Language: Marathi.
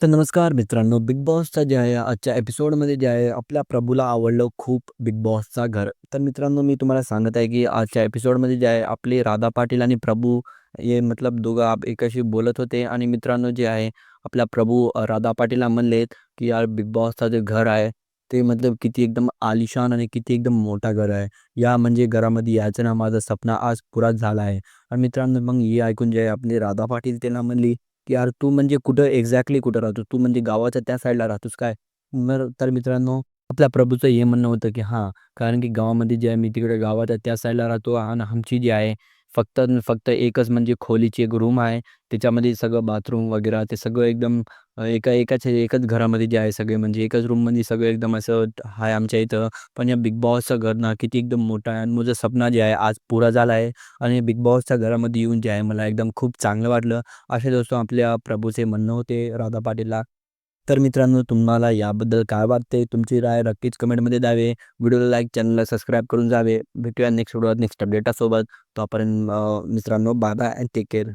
तर नमस्कार मित्रांनो, बिग बॉसचा जे आहे आजच्या एपिसोडमध्ये जे आहे आपल्या प्रभूला आवडलं खूप बिग बॉसचा घर. तर मित्रांनो मी तुम्हाला सांगत आहे, की आजच्या एपिसोडमध्ये जे आहे आपले राधा पाटील आणि प्रभू हे मतलब दोघं आप एकाशी बोलत होते आणि मित्रांनो जे आहे आपला प्रभू राधा पाटीलला म्हणलेत, की यार बिग बॉसचं जे घर आहे ते मतलब किती एकदम आलिशान आणि किती एकदम मोठा घर आहे. या म्हणजे घरामध्ये यायचं ना माझं सपना आज पुराच झाला आहे. आणि मित्रांनो मग हे ऐकून जे आहे आपली राधा पाटील त्यांना म्हणली, की "यार तू म्हणजे कुठं एक्झॅक्टली कुठं राहतो? तू म्हणजे गावाच्या त्या साईडला राहतोस काय?" मग तर मित्रांनो आपल्या प्रभूचं हे म्हणणं होतं, की "हां, कारण की गावामध्ये जे आहे मी तिकडे गावाच्या त्या साईडला राहतो आणि आमची जी आहे फक्त फक्त एकच म्हणजे खोलीची एक रूम आहे. त्याच्यामध्ये सगळं बाथरूम वगैरे ते सगळं एकदम एका एकाच एकच घरामध्ये जे आहे सगळे म्हणजे एकच रूममध्ये सगळं एकदम असं आहे आमच्या इथं. पण या बिग बॉसचं घर ना किती एकदम मोठं आहे आणि माझं स्वप्न जे आहे आज पुरा झाला आहे आणि बिग बॉसच्या घरामध्ये येऊन जे आहे मला एकदम खूप चांगलं वाटलं." असे दोस्तों आपल्या प्रभूचे म्हणणं होते राधा पाटीलला. तर मित्रांनो तुम्हाला याबद्दल काय वाटते? तुमची राय नक्कीच कमेंटमध्ये द्यावे. व्हिडिओला लाईक, चॅनलला सबस्क्राईब करून जावे. भेटूया नेक्स्ट व्हिडिओ नेक्स्ट अपडेटासोबत. तोपर्यंत मित्रांनो bye bye and take care.